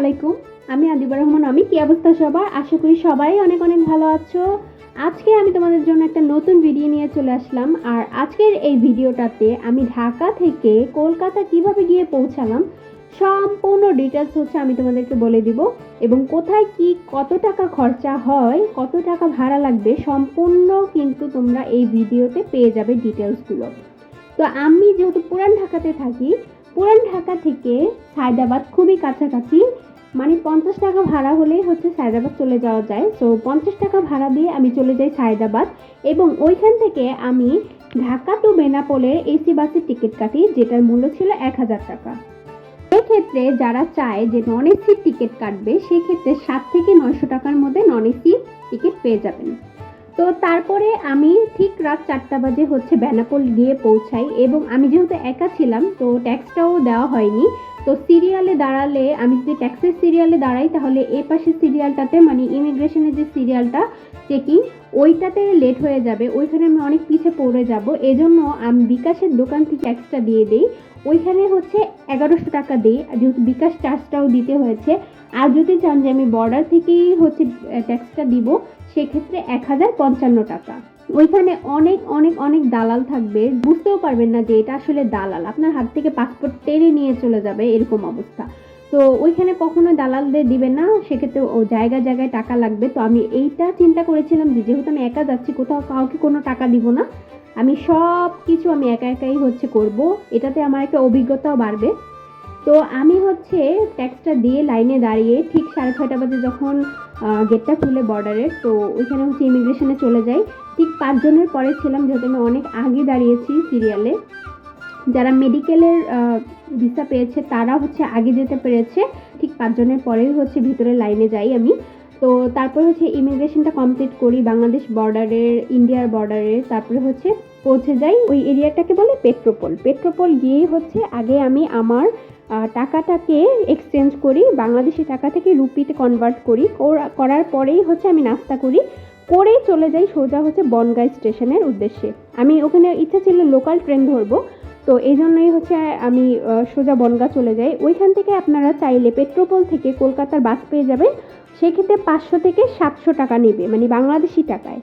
আলাইকুম। আমি আদিবা রহমান, আমি কি অবস্থা সবার? আশা করি সবাই অনেক অনেক ভালো আছো। আজকে আমি তোমাদের জন্য একটা নতুন ভিডিও নিয়ে চলে আসলাম। আর আজকের এই ভিডিওটাতে আমি ঢাকা থেকে কলকাতা কীভাবে গিয়ে পৌঁছালাম, সম্পূর্ণ ডিটেলস হচ্ছে আমি তোমাদেরকে বলে দিব। এবং কোথায় কি, কত টাকা খরচা হয়, কত টাকা ভাড়া লাগবে, সম্পূর্ণ কিন্তু তোমরা এই ভিডিওতে পেয়ে যাবে ডিটেলসগুলো তো আমি যেহেতু পুরান ঢাকাতে থাকি পুরান ঢাকা থেকে সায়দাবাদ খুবই কাছাকাছি মানে পঞ্চাশ টাকা ভাড়া হলেই হচ্ছে সায়দাবাদ চলে যাওয়া যায়। তো পঞ্চাশ টাকা ভাড়া দিয়ে আমি চলে যাই সায়দাবাদ এবং ওইখান থেকে আমি ঢাকা টু বেনাপোলের এসি বাসের টিকিট কাটি, যেটার মূল্য ছিল এক হাজার টাকা। এক্ষেত্রে যারা চায় যে নন এসির টিকিট কাটবে, সেক্ষেত্রে সাত থেকে নয়শো টাকার মধ্যে নন এসি টিকিট পেয়ে যাবেন। তো তারপরে আমি ঠিক রাত চারটা বাজে হচ্ছে বেনাপোল গিয়ে পৌঁছাই এবং আমি যেহেতু একা ছিলাম, তো ট্যাক্সটাও দেওয়া হয়নি। তো সিরিয়ালে দাঁড়ালে, আমি যদি ট্যাক্সের সিরিয়ালে দাঁড়াই, তাহলে এই পাশের সিরিয়ালটাতে মানে ইমিগ্রেশনের যে সিরিয়ালটা চেকিং ওইটাতে লেট হয়ে যাবে। ওইখানে আমি অনেক পিছে পড়ে যাব। এজন্য আমি বিকাশের দোকান থেকে ট্যাক্সটা দিয়ে দিই। ওইখানে হচ্ছে এগারোশো টাকা দিই। যেহেতু বিকাশ চার্জটাও দিতে হয়েছে, আর যদি চান যে আমি বর্ডার থেকেই হচ্ছে ট্যাক্সটা দিব সেক্ষেত্রে এক হাজার পঞ্চান্ন টাকা। ওইখানে অনেক অনেক অনেক দালাল থাকবে, বুঝতেও পারবেন না যে এটা আসলে দালাল। আপনার হাত থেকে পাসপোর্ট টেনে নিয়ে চলে যাবে এরকম অবস্থা। তো ওইখানে কখনো দালালদের দিবে না, সেক্ষেত্রে ও জায়গায় জায়গায় টাকা লাগবে। তো আমি এইটা চিন্তা করেছিলাম যে যেহেতু আমি একা যাচ্ছি, কোথাও কাউকে কোনো টাকা দিব না। আমি সব কিছু আমি একা একাই হচ্ছে করব। এটাতে আমার একটা অভিজ্ঞতাও বাড়বে। তো আমি হচ্ছে ট্যাক্সটা দিয়ে লাইনে দাঁড়িয়ে ঠিক সাড়ে ছয়টা বাজে যখন গেটটা খুলে বর্ডারের তো ওইখানে হচ্ছে ইমিগ্রেশনে চলে যাই। ঠিক পাঁচজনের পরে ছিলাম যেহেতু আমি অনেক আগে দাঁড়িয়েছি সিরিয়ালে যারা মেডিকেলের ভিসা পেয়েছে, তারা হচ্ছে আগে যেতে পেরেছে। ঠিক পাঁচজনের পরেই হচ্ছে ভিতরে লাইনে যাই আমি। তো তারপর হচ্ছে ইমিগ্রেশনটা কমপ্লিট করি বাংলাদেশ বর্ডারের ইন্ডিয়ার বর্ডারের তারপরে হচ্ছে পৌঁছে যাই ওই এরিয়াটাকে বলে পেট্রোপোল পেট্রোপোল গিয়েই হচ্ছে আগে আমি আমার টাকাটাকে এক্সচেঞ্জ করি, বাংলাদেশি টাকা থেকে রুপিতে কনভার্ট করি। করার পরেই হচ্ছে আমি নাস্তা করি। করেই চলে যাই সোজা হচ্ছে বনগাঁ স্টেশনের উদ্দেশ্যে। আমি ওখানে ইচ্ছা ছিল লোকাল ট্রেন ধরবো। তো এই জন্যই হচ্ছে আমি সোজা বনগাঁ চলে যাই। ওইখান থেকে আপনারা চাইলে পেট্রোপোল থেকে কলকাতার বাস পেয়ে যাবেন। সেক্ষেত্রে পাঁচশো থেকে সাতশো টাকা নেবে মানে বাংলাদেশি টাকায়।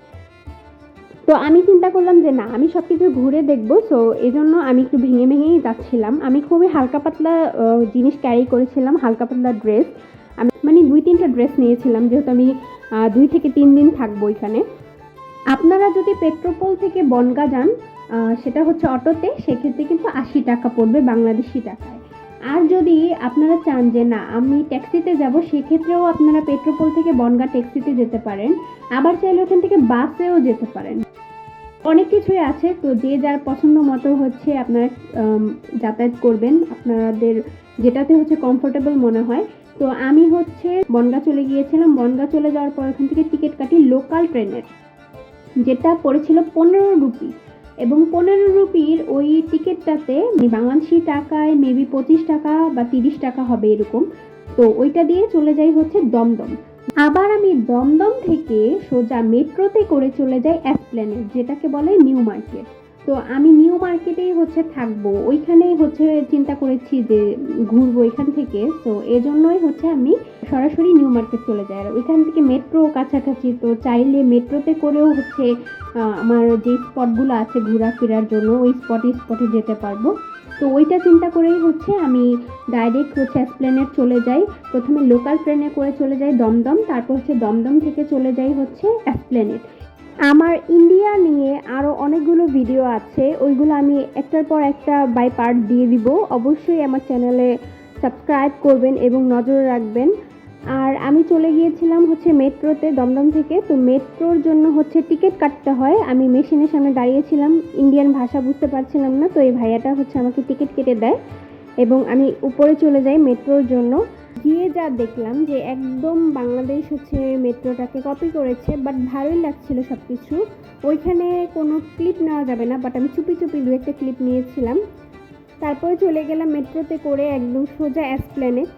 তো আমি চিন্তা করলাম যে না, আমি সব কিছু ঘুরে দেখব সো এই জন্য আমি একটু ভেঙে ভেঙেই যাচ্ছিলাম। আমি খুবই হালকা পাতলা জিনিস ক্যারি করেছিলাম, হালকা পাতলা ড্রেস আমি মানে দুই তিনটা ড্রেস নিয়েছিলাম, যেহেতু আমি দুই থেকে তিন দিন থাকব এখানে। আপনারা যদি পেট্রোপোল থেকে বনগা যান সেটা হচ্ছে অটোতে, সেক্ষেত্রে কিন্তু আশি টাকা পড়বে বাংলাদেশি টাকায়। আর যদি আপনারা চান যে না, আমি ট্যাক্সিতে যাব, সেক্ষেত্রেও আপনারা পেট্রোপোল থেকে বনগা ট্যাক্সিতে যেতে পারেন। আবার চাইলে ওখান থেকে বাসেও যেতে পারেন। অনেক কিছুই আছে, তো যে যার পছন্দ মতো হচ্ছে আপনারা যাতায়াত করবেন। আপনাদের যেটাতে হচ্ছে কমফোর্টেবল মনে হয়। তো আমি হচ্ছে বনগা চলে গিয়েছিলাম। বনগা চলে যাওয়ার পর ওখান থেকে টিকিট কাটি লোকাল ট্রেনের যেটা পড়েছিল পনেরো রুপি। এবং পনেরো রুপির ওই টিকিটটাতে বাংলাদেশি টাকায় মেবি পঁচিশ টাকা বা তিরিশ টাকা হবে এরকম। তো ওইটা দিয়ে চলে যাই হচ্ছে দমদম। আবার আমি দমদম থেকে সোজা মেট্রোতে করে চলে যাই অ্যাসপ্লেনেট যেটাকে বলে নিউ মার্কেট তো আমি নিউ মার্কেটেই হচ্ছে থাকব। ওইখানেই হচ্ছে চিন্তা করেছি যে ঘুরবো এখান থেকে। তো এজন্যই হচ্ছে আমি সরাসরি নিউ মার্কেট চলে যাই। আর ওইখান থেকে মেট্রো কাছাকাছি, তো চাইলে মেট্রোতে করেও হচ্ছে আমার যে স্পটগুলো আছে ঘোরাফেরার জন্য, ওই স্পটে স্পটে যেতে পারব। তো ওইটা চিন্তা করেই হচ্ছে আমি ডাইরেক্ট হচ্ছে এসপ্লেনেট চলে যাই। প্রথমে লোকাল ট্রেনে করে চলে যাই দমদম, তারপর হচ্ছে দমদম থেকে চলে যাই হচ্ছে অ্যাসপ্লেনেট আমার ইন্ডিয়া নিয়ে আরও অনেকগুলো ভিডিও আছে, ওইগুলো আমি একটার পর একটা বাই পার্ট দিয়ে দিব। অবশ্যই আমার চ্যানেলে সাবস্ক্রাইব করবেন এবং নজরে রাখবেন। আর আমি চলে গিয়েছিলাম হচ্ছে মেট্রোতে দমদম থেকে। তো মেট্রোর জন্য হচ্ছে টিকিট কাটতে হয়। আমি মেশিনের সামনে দাঁড়িয়েছিলাম। ইন্ডিয়ান ভাষা বুঝতে পারছিলাম না। তো এই ভাইয়াটা হচ্ছে আমাকে টিকিট কেটে দেয় এবং আমি উপরে চলে যাই মেট্রোর জন্য। গিয়ে যা দেখলাম যে একদম বাংলাদেশ হচ্ছে মেট্রোটাকে কপি করেছে বাট ভালোই লাগছিল সব কিছু ওইখানে কোনো ক্লিপ নেওয়া যাবে না বাট আমি চুপি চুপি দু একটা ক্লিপ নিয়েছিলাম। তারপরে চলে গেলাম মেট্রোতে করে একদম সোজা অ্যাসপ্ল্যানেট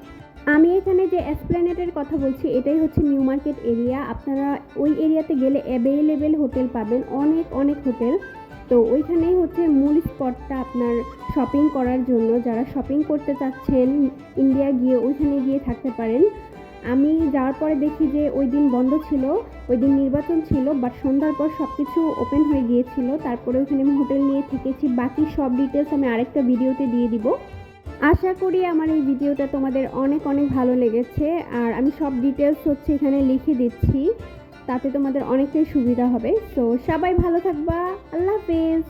আমি এখানে যে এসপ্ল্যানেটের কথা বলছি, এটাই হচ্ছে নিউ মার্কেট এরিয়া আপনারা ওই এরিয়াতে গেলে অ্যাভেলেবেল হোটেল পাবেন, অনেক অনেক হোটেল তো ওইখানেই হচ্ছে মূল স্পটটা আপনার শপিং করার জন্য। যারা শপিং করতে চাচ্ছেন ইন্ডিয়া গিয়ে ওইখানে গিয়ে থাকতে পারেন। আমি যাওয়ার পরে দেখি যে ওই দিন বন্ধ ছিল, ওই দিন নির্বাচন ছিল বাট সন্ধ্যার পর সব কিছু ওপেন হয়ে গিয়েছিল। তারপরে ওখানে আমি হোটেল নিয়ে থেকেছি। বাকি সব ডিটেলস আমি আরেকটা ভিডিওতে দিয়ে দিব। আশা করি আমার এই ভিডিওটা তোমাদের অনেক অনেক ভালো লেগেছে। আর আমি সব ডিটেলস হচ্ছে এখানে লিখে দিচ্ছি। তাতে তোমাদের অনেকটাই সুবিধা হবে। তো সবাই ভালো থাকবা। আল্লাহ হাফেজ।